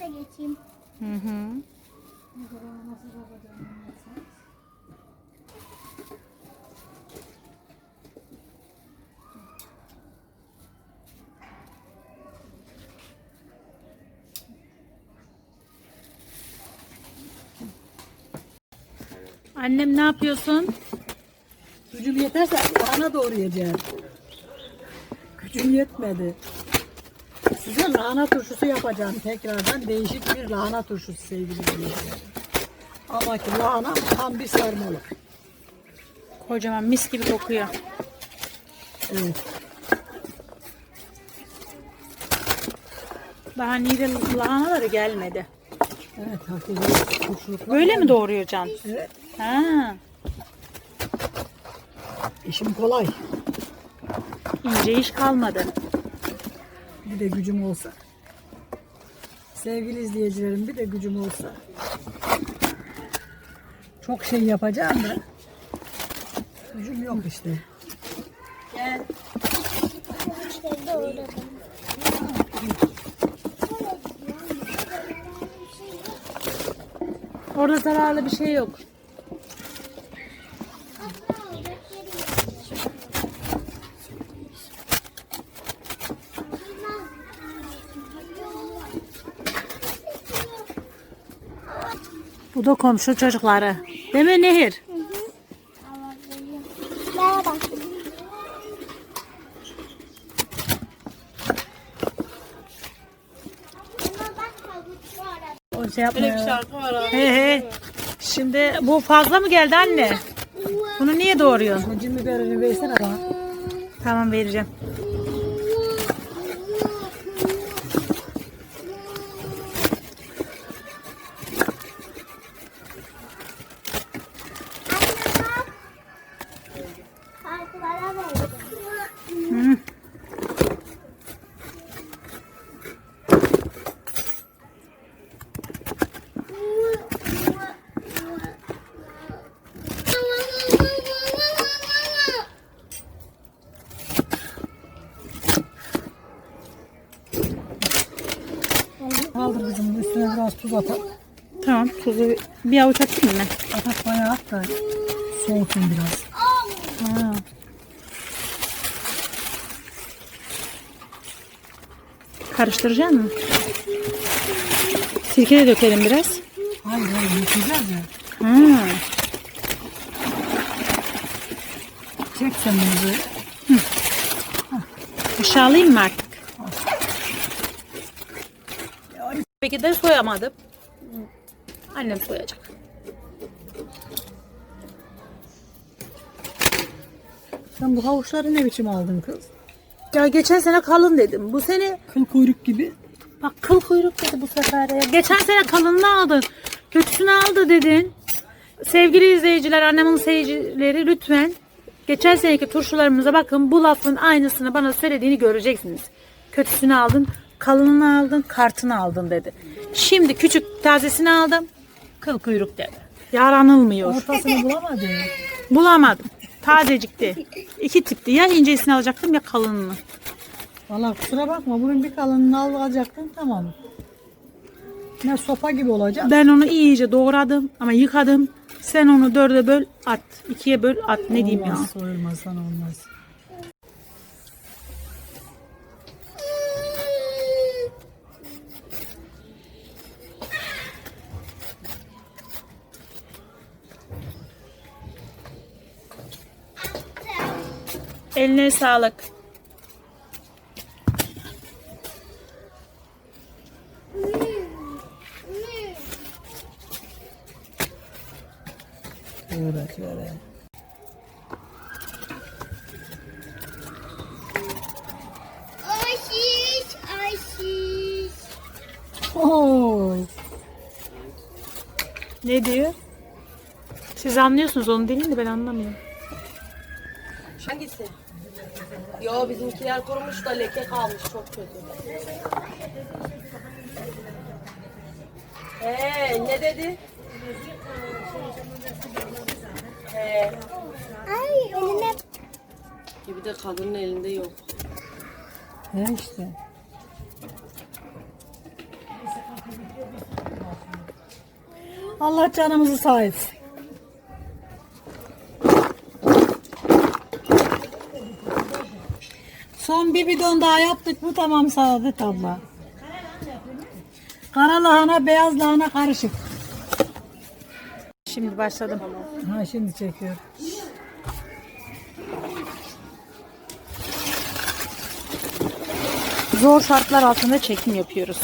mutfağa geçeyim. Hı hı. Annem ne yapıyorsun? Gücüm yeterse lahana doğrayacağım. Gücüm yetmedi. Size lahana turşusu yapacağım tekrardan. Değişik bir lahana turşusu sevgili dinleyiciler. Ama ki lahana tam bir sarmalık. Kocaman mis gibi kokuyor. Evet. Daha niye lahanaları gelmedi. Evet hakikaten. Böyle mi doğuruyor Can? Evet. Ha, İşim kolay. ince iş kalmadı. Bir de gücüm olsa. Sevgili izleyicilerim bir de gücüm olsa. Çok şey yapacağım da. Gücüm yok işte. Gel. Orada zararlı bir şey yok. Bu komşu çocukları. Değil mi Nehir? Merhaba. Bak havuç var. O şey yapmıyor. şarkı var He he. Şimdi bu fazla mı geldi anne? Bunu niye doğuruyorsun? Acı biberini versene bana. Tamam vereceğim. Hı. Kaldır kızım üstüne biraz tuz atalım. Tamam tuzu bir avuç atayım mı? Atak bayağı at da soğutun biraz. Ha. Karıştıracak mısın? Sirke de dökelim biraz. Hayır hayır yıkayacağız ya. Ha. Çek sen bunu böyle. Aşağılayayım mı artık? Peki de soyamadım. Annem soyacak. Sen bu havuçları ne biçim aldın kız? Ya geçen sene kalın dedim. Bu sene Kıl kuyruk gibi. bak kıl kuyruk dedi bu sefer. ya. Geçen sene kalınını aldın. Kötüsünü aldı dedin. Sevgili izleyiciler, annemin seyircileri lütfen geçen seneki turşularımıza bakın. Bu lafın aynısını bana söylediğini göreceksiniz. Kötüsünü aldın, kalınını aldın, kartını aldın dedi. Şimdi küçük tazesini aldım. Kıl kuyruk dedi. Yaranılmıyor. Ortasını bulamadı. Bulamadım. Tazecikti. İki tipti. Ya incesini alacaktım ya kalınını. Valla kusura bakma bunun bir kalınını alacaktın tamam. Ne sopa gibi olacak. Ben onu iyice doğradım ama yıkadım. Sen onu dörde böl at. ikiye böl at. Ne diyeyim ya. Olmaz soyulmaz sana olmaz. Eline sağlık. Şöyle şöyle. Aşiş, aşiş. Oy. Ne diyor? Siz anlıyorsunuz onun dilini de ben anlamıyorum. Hangisi? Yo bizimkiler kurumuş da leke kalmış çok kötü. Ee ne dedi? Ee, Ay elime gibi de kadının elinde yok. He işte. Allah canımızı sağ etsin. Son bir bidon daha yaptık mı tamam Saadet abla. Kara lahana, beyaz lahana karışık. Şimdi başladım. Ha şimdi çekiyor. Zor şartlar altında çekim yapıyoruz.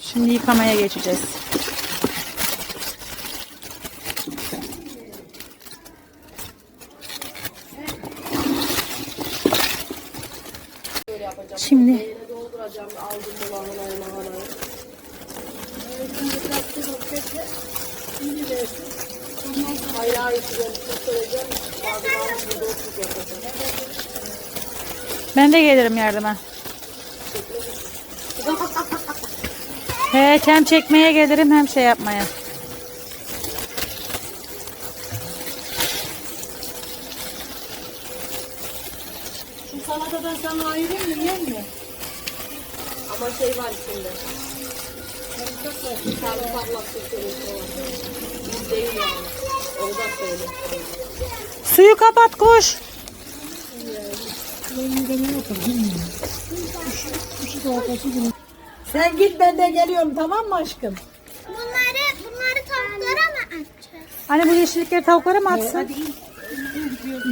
Şimdi yıkamaya geçeceğiz. Şimdi Dolduracağım aldım bu lahanayı lahanayı. Hayır hayır ben göstereceğim. Lazım aldım burada oturup yapacağım. ben de gelirim yardıma. He, hem çekmeye gelirim hem şey yapmaya. Şu salatadan sana ayırayım mı yiyen mi? Ama şey var içinde. Sarımsakla sürtülmüş olan. Biz değil yani. Suyu kapat koş. Sen git ben de geliyorum tamam mı aşkım? Bunları, bunları tavuklara mı atacağız? Hani bu yeşillikleri tavuklara mı atsın?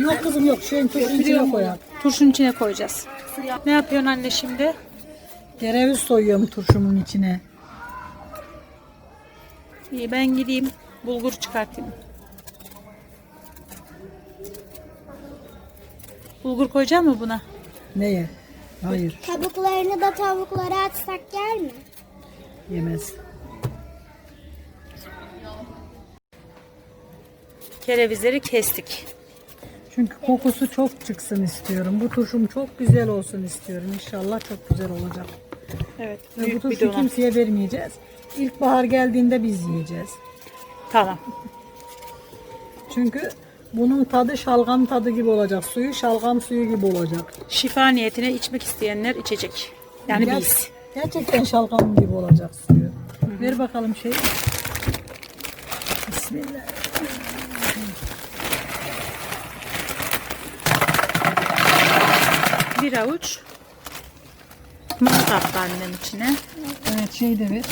Yok kızım yok. Şu turşunun içine koyalım. Turşunun içine koyacağız. Ne yapıyorsun anne şimdi? Kereviz soyuyorum turşumun içine. İyi ben gideyim bulgur çıkartayım. Bulgur koyacak mı buna? Neye? Hayır Kabuklarını da tavuklara atsak yer mi? yemez. Kerevizleri kestik. Çünkü kokusu çok çıksın istiyorum. Bu turşum çok güzel olsun istiyorum. İnşallah çok güzel olacak. Evet. Ve bu dona. kimseye vermeyeceğiz. İlkbahar geldiğinde biz yiyeceğiz. Tamam. Çünkü bunun tadı şalgam tadı gibi olacak. Suyu şalgam suyu gibi olacak. Şifa niyetine içmek isteyenler içecek. Yani Ger- biz. Gerçekten şalgam gibi olacak suyu. Ver bakalım şeyi. Bismillah. Bir avuç muz attı annem içine. Evet şey de ver.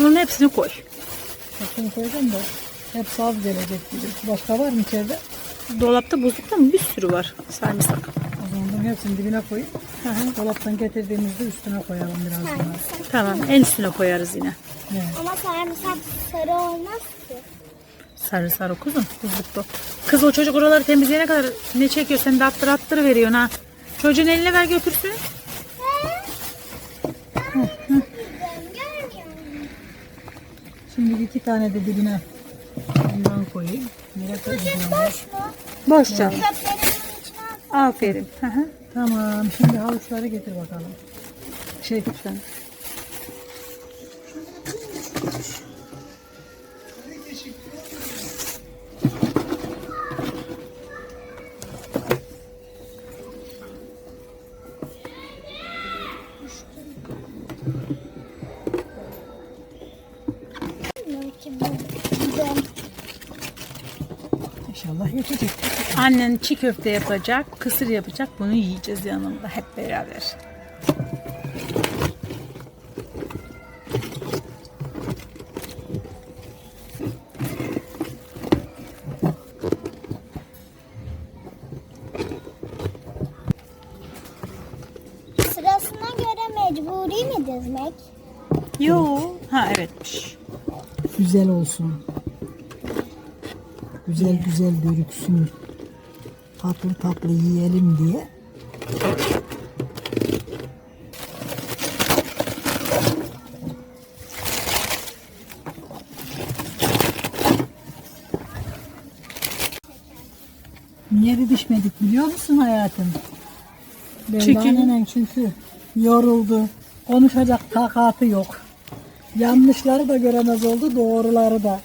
Onun hepsini koy. Bakın koydum da hep saz gelecek gibi. Başka var mı içeride? Dolapta buzlukta mı bir sürü var sarımsak. O zaman bunun hepsini dibine koyup dolaptan getirdiğimizde üstüne koyalım biraz daha. Tamam en üstüne koyarız yine. Evet. Ama sarımsak sarı olmaz ki. Sarı sarı kuzum buzlukta. Kız o çocuk oraları temizleyene kadar ne çekiyor sen de attır attır veriyorsun ha. Çocuğun eline ver götürsün. Görmüyor musun? Şimdi iki tane de dibine bundan koyayım. Nereye koyacağım? Boş mu? İçine at. Aferin. Hı hı. Tamam. Şimdi havuçları getir bakalım. Şey lütfen. Annen çiğ köfte yapacak, kısır yapacak. Bunu yiyeceğiz yanında hep beraber. Sırasına göre mecburi mi dizmek? Yo. Ha evetmiş. Güzel olsun. Güzel güzel dörüksün. Tatlı tatlı yiyelim diye. Niye didişmedik biliyor musun hayatım? Çünkü- Çünkü... çünkü yoruldu. Konuşacak takatı yok. Yanlışları da göremez oldu, doğruları da.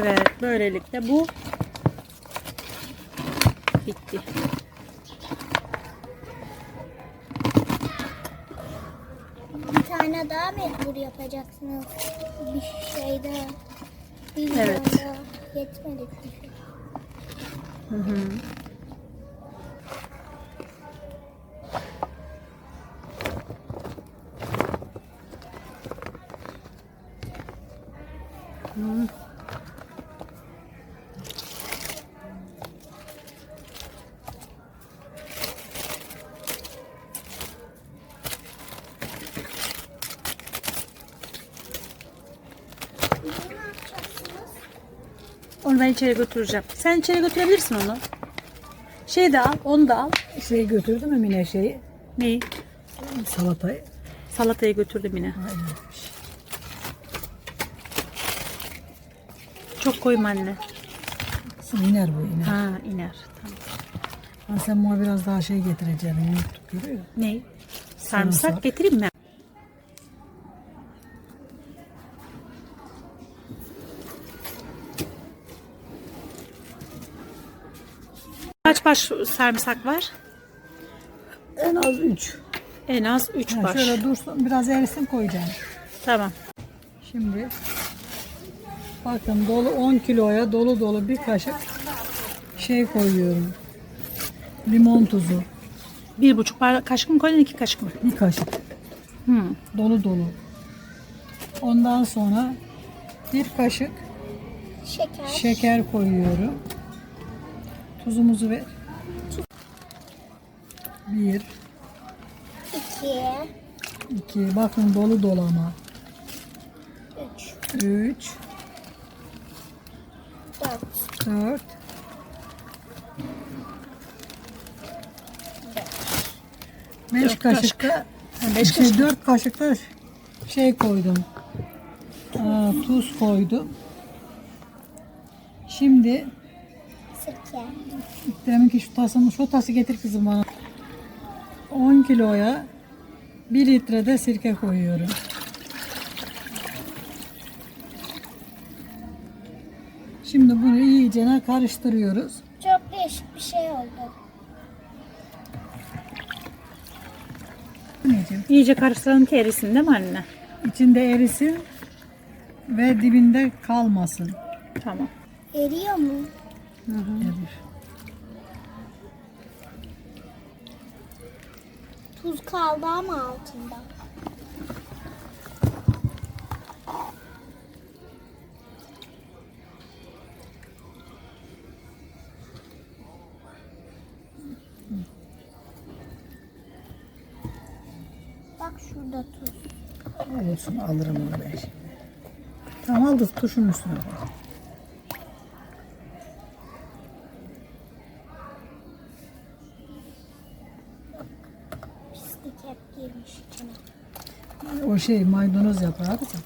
Evet böylelikle bu bitti. Bir tane daha mecbur yapacaksınız. Bir şey daha. Bir Evet. daha. Yetmedi. hı. Hı. Onu ben içeri götüreceğim. Sen içeri götürebilirsin onu. Şey de al, onu da al. Şey götürdü mü Mine şeyi? Neyi? Salatayı. Salatayı götürdüm yine. Çok koyma anne. İner bu iner. Ha iner. Tamam. Ha, sen bana biraz daha şey getireceksin. Unuttuk görüyor musun? Ne? Sarımsak Sarımsak. getireyim mi? Kaç baş sarımsak var? En az 3. En az 3 baş. Şöyle dursun biraz erisin koyacağım. Tamam. Şimdi bakın dolu 10 kiloya dolu dolu bir kaşık şey koyuyorum. Limon tuzu. Bir buçuk kaşık mı koydun iki kaşık mı? Bir kaşık. Hı. Dolu dolu. Ondan sonra bir kaşık Şeker. şeker koyuyorum. Tuzumuzu ver. Bir, İki. iki, bakın dolu dolu ama. Üç. Üç, Dört. dört, beş Dört kaşık da beş şey, kaşık. dört kaşık da şey koydum. Aa, tuz koydum. Şimdi Sirke. deminki şu tasımı şu tası getir kızım bana. 10 kiloya 1 litre de sirke koyuyorum. Şimdi bunu iyicene karıştırıyoruz. Çok değişik bir şey oldu. Anneciğim, İyice karıştıralım ki erisin değil mi anne? İçinde erisin ve dibinde kalmasın. Tamam. Eriyor mu? Erir. Tuz kaldı ama altında. Bak şurada tuz. Olsun alırım onu ben şimdi. Tamam aldı tuşun üstüne koy. Pislik hep girmiş içine. O şey maydanoz yaprağı kızım.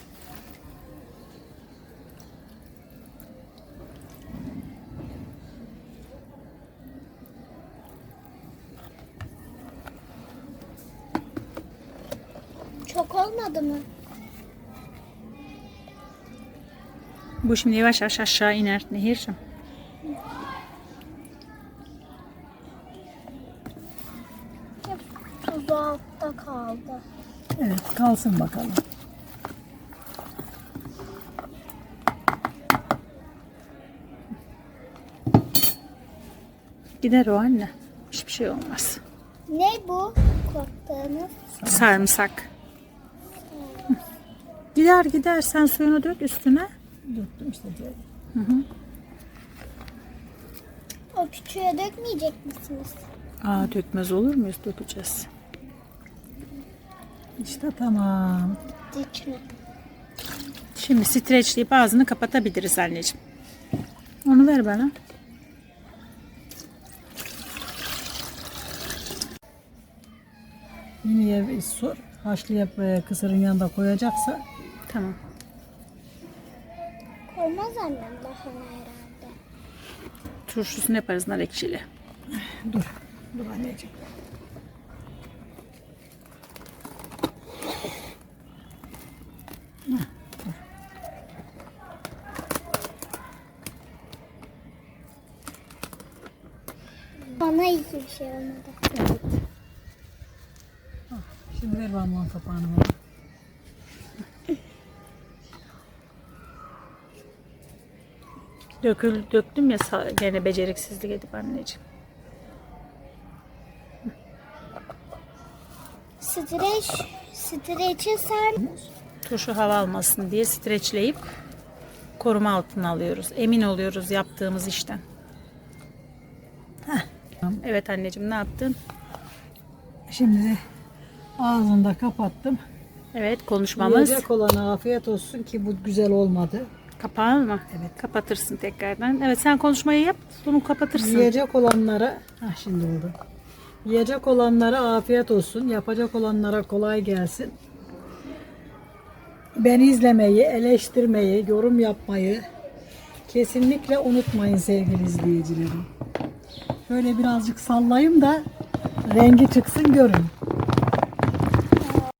Çok olmadı mı? Bu şimdi yavaş yavaş aşağı iner Nehir'cim. Altta kaldı. Evet kalsın bakalım. Gider o anne. Hiçbir şey olmaz. Ne bu? Korktuğunuz. Sarımsak. Hı. Gider gider sen suyunu dök üstüne. Döktüm işte. diye. O küçüğe dökmeyecek misiniz? Aa dökmez olur muyuz? Dökeceğiz. İşte tamam. Şimdi streçleyip ağzını kapatabiliriz anneciğim. Onu ver bana. Yine sor. Haşlayıp e, kısırın yanında koyacaksa Tamam. Koymaz annem lahana herhalde. Turşusunu yaparız nar ekşili. dur. Dur anneciğim. Bana hiçbir şey olmadı. Şimdi ver bana kapağını bana. Dökül, döktüm ya gene beceriksizlik edip anneciğim. Streç, streçe sarmış. Turşu hava almasın diye streçleyip koruma altına alıyoruz. Emin oluyoruz yaptığımız işten. Evet anneciğim ne yaptın? Şimdi ağzını da kapattım. Evet konuşmamız. Yiyecek olana afiyet olsun ki bu güzel olmadı. Kapağı mı? Evet. Kapatırsın tekrardan. Evet sen konuşmayı yap. Bunu kapatırsın. Yiyecek olanlara, ha şimdi oldu. Yiyecek olanlara afiyet olsun. Yapacak olanlara kolay gelsin. Beni izlemeyi, eleştirmeyi, yorum yapmayı kesinlikle unutmayın sevgili izleyicilerim. Şöyle birazcık sallayayım da rengi çıksın görün.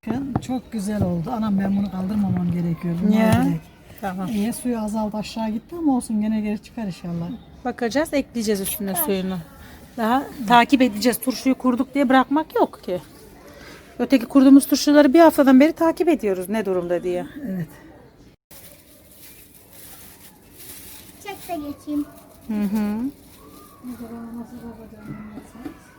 Bakın çok güzel oldu. Anam ben bunu kaldırmamam gerekiyor. Ya. direkt. Tamam. İyi suyu azaldı aşağı gitti ama olsun gene geri çıkar inşallah. Bakacağız, ekleyeceğiz üstüne suyunu. Daha takip edeceğiz. Turşuyu kurduk diye bırakmak yok ki. Öteki kurduğumuz turşuları bir haftadan beri takip ediyoruz ne durumda diye. Evet. Çek de geçeyim. Hı hı. ご覧なさい。